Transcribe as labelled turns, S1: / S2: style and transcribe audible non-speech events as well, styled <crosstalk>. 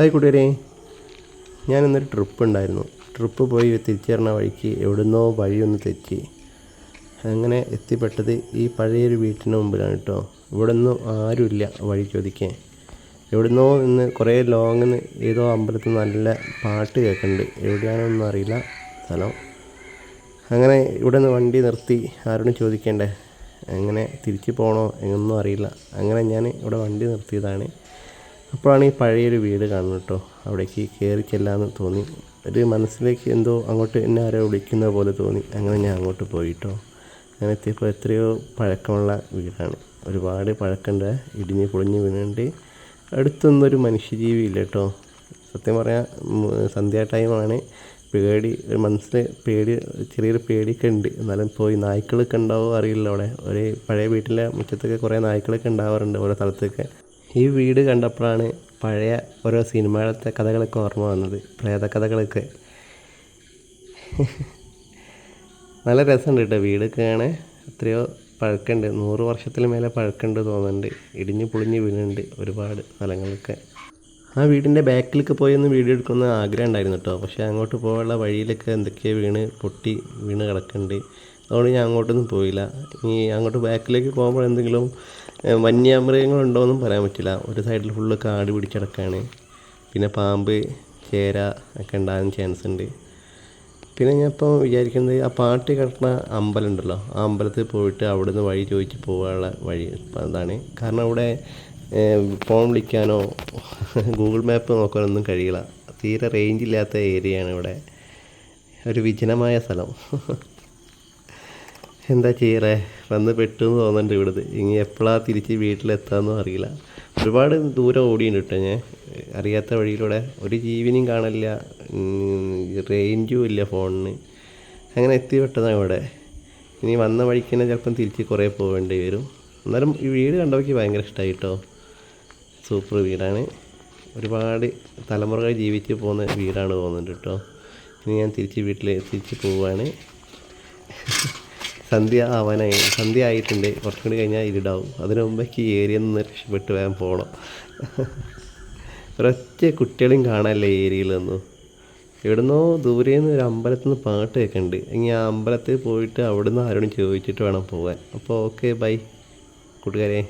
S1: Hi കൂട്ടുകാരെ. ഞാനിന്നൊരു trip ഉണ്ടായിരുന്നു trip പോയി തിരിച്ചു വരണ വഴിക്ക് എവിടുന്നോ വഴിയൊന്ന് തെറ്റി. അങ്ങനെ എത്തിപ്പെട്ടത് ഈ പഴയൊരു വീട്ടിന് മുമ്പിലാണ് കേട്ടോ. ഇവിടെ ഒന്നും ആരുമില്ല വഴി ചോദിക്കാൻ. എവിടുന്നോ ഇന്ന് കുറേ ലോങ്ങിന് ഏതോ അമ്പലത്തിൽ നല്ല പാട്ട് കേൾക്കുന്നുണ്ട്. എവിടെയാണെന്നൊന്നും അറിയില്ല. സ്ഥലം. അങ്ങനെ ഇവിടെ നിന്ന് വണ്ടി നിർത്തി ആരോടും ചോദിക്കേണ്ടേ? എങ്ങനെ തിരിച്ചു പോകണോ എന്നൊന്നും അറിയില്ല. അങ്ങനെ ഞാൻ ഇവിടെ വണ്ടി നിർത്തിയതാണ്. അപ്പോഴാണ് ഈ പഴയൊരു വീട് കാണുന്നത് കേട്ടോ. അവിടേക്ക് കയറി ചെല്ലാമെന്ന് തോന്നി. ഒരു മനസ്സിലേക്ക് എന്തോ അങ്ങോട്ട് എന്നെ ആരോ വിളിക്കുന്ന പോലെ തോന്നി. അങ്ങനെ ഞാൻ അങ്ങോട്ട് പോയിട്ടോ അങ്ങനെ എത്തിയപ്പോൾ എത്രയോ പഴക്കമുള്ള വീടാണ്. ഒരുപാട് പഴക്കമുണ്ട്. ഇടിഞ്ഞ് പൊളിഞ്ഞ് വീണുണ്ട്. അടുത്തൊന്നും ഒരു മനുഷ്യജീവി ഇല്ല കേട്ടോ. സത്യം പറയാൻ സന്ധ്യ ടൈമാണ്. പേടി ഒരു മനസ്സിൽ പേടി ചെറിയൊരു പേടിയൊക്കെ ഉണ്ട്. എന്നാലും പോയി നായ്ക്കളൊക്കെ ഉണ്ടാവുമോ അറിയില്ല അവിടെ. ഒരു പഴയ വീട്ടിലെ മുറ്റത്തൊക്കെ കുറേ നായ്ക്കളൊക്കെ ഉണ്ടാവാറുണ്ട് ഓരോ സ്ഥലത്തൊക്കെ. ഈ വീട് കണ്ടപ്പോഴാണ് പഴയ ഓരോ സിനിമകളത്തെ കഥകളൊക്കെ ഓർമ്മ വന്നത് പ്രേത കഥകളൊക്കെ. നല്ല രസമുണ്ട് കേട്ടോ വീടൊക്കെ കാണാൻ. എത്രയോ പഴക്കമുണ്ട്. നൂറ് വർഷത്തിൽ മേലെ പഴക്കമുണ്ട് തോന്നുന്നുണ്ട്. ഇടിഞ്ഞ് പൊളിഞ്ഞ് വീണുണ്ട് ഒരുപാട് സ്ഥലങ്ങളൊക്കെ. ആ വീടിന്റെ ബാക്കിലേക്ക് പോയി ഒന്ന് വീഡിയോ എടുക്കുന്ന ആഗ്രഹം ഉണ്ടായിരുന്നു കേട്ടോ. പക്ഷേ അങ്ങോട്ട് പോകാനുള്ള വഴിയിലൊക്കെ എന്തൊക്കെയോ വീണ് പൊട്ടി വീണ് കിടക്കുന്നുണ്ട്. അതുകൊണ്ട് ഞാൻ അങ്ങോട്ടൊന്നും പോയില്ല. ഇനി അങ്ങോട്ട് ബാക്കിലേക്ക് പോകുമ്പോൾ എന്തെങ്കിലും വന്യമൃഗങ്ങളുണ്ടോയെന്നും പറയാൻ പറ്റില്ല. ഒരു സൈഡിൽ ഫുള്ള് കാട് പിടിച്ചടക്കാണ് പിന്നെ പാമ്പ് ചേര ഒക്കെ ഉണ്ടാകാൻ ചാൻസ് ഉണ്ട്. പിന്നെ ഞാൻ ഇപ്പോൾ വിചാരിക്കുന്നത് ആ പാട്ട് കിടക്കുന്ന അമ്പലം ഉണ്ടല്ലോ ആ അമ്പലത്തിൽ പോയിട്ട് അവിടെ നിന്ന് വഴി ചോദിച്ച് പോകാനുള്ള വഴി അതാണ്. കാരണം അവിടെ ഫോൺ വിളിക്കാനോ ഗൂഗിൾ മാപ്പ് നോക്കാനൊന്നും കഴിയില്ല. തീരെ റേഞ്ച് ഇല്ലാത്ത ഏരിയയാണ് ഇവിടെ. ഒരു വിജനമായ സ്ഥലം. എന്താ ചെയ്യറേ വന്ന് പെട്ടു എന്ന് തോന്നുന്നുണ്ട് ഇവിടുന്ന്. ഇനി എപ്പോഴാണ് തിരിച്ച് വീട്ടിലെത്താമെന്നും അറിയില്ല. ഒരുപാട് ദൂരം ഓടിയുണ്ട് കേട്ടോ ഞാൻ. അറിയാത്ത വഴിയിലൂടെ. ഒരു ജീവനെയും കാണില്ല. റേഞ്ചും ഇല്ല ഫോണിന്. അങ്ങനെ എത്തിപ്പെട്ടതാണ് ഇവിടെ. ഇനി വന്ന വഴിക്ക് തന്നെ ചിലപ്പം തിരിച്ച് കുറേ പോകേണ്ടി വരും. എന്നാലും ഈ വീട് കണ്ടവയ്ക്ക് ഭയങ്കര ഇഷ്ടമായി കേട്ടോ. സൂപ്പർ വീടാണ്. ഒരുപാട് തലമുറകൾ ജീവിച്ച് പോകുന്ന വീടാണ് തോന്നുന്നുണ്ട് കേട്ടോ. ഇനി ഞാൻ തിരിച്ച് വീട്ടിൽ തിരിച്ച് പോവുകയാണ് <laughs> സന്ധ്യ ആവാനായി സന്ധ്യ ആയിട്ടുണ്ട്. കുറച്ചും കൂടി കഴിഞ്ഞാൽ ഇരുടാവും അതിനു മുമ്പേക്ക് ഈ ഏരിയ നിന്ന് രക്ഷപ്പെട്ട് വേഗം പോകണം ഒരൊറ്റ കുട്ടികളെയും കാണാനില്ല ഏരിയയിൽ ഏരിയയിലൊന്നും എവിടുന്നോ ദൂരെ നിന്ന് ഒരു അമ്പലത്തിൽ നിന്ന് പാട്ട് കേൾക്കുന്നുണ്ട് ഇനി ആ അമ്പലത്തിൽ പോയിട്ട് അവിടുന്ന് ആരോടും ചോദിച്ചിട്ട് വേണം പോകാൻ. അപ്പോൾ ഓക്കെ ബൈ. കൂട്ടുകാരെ.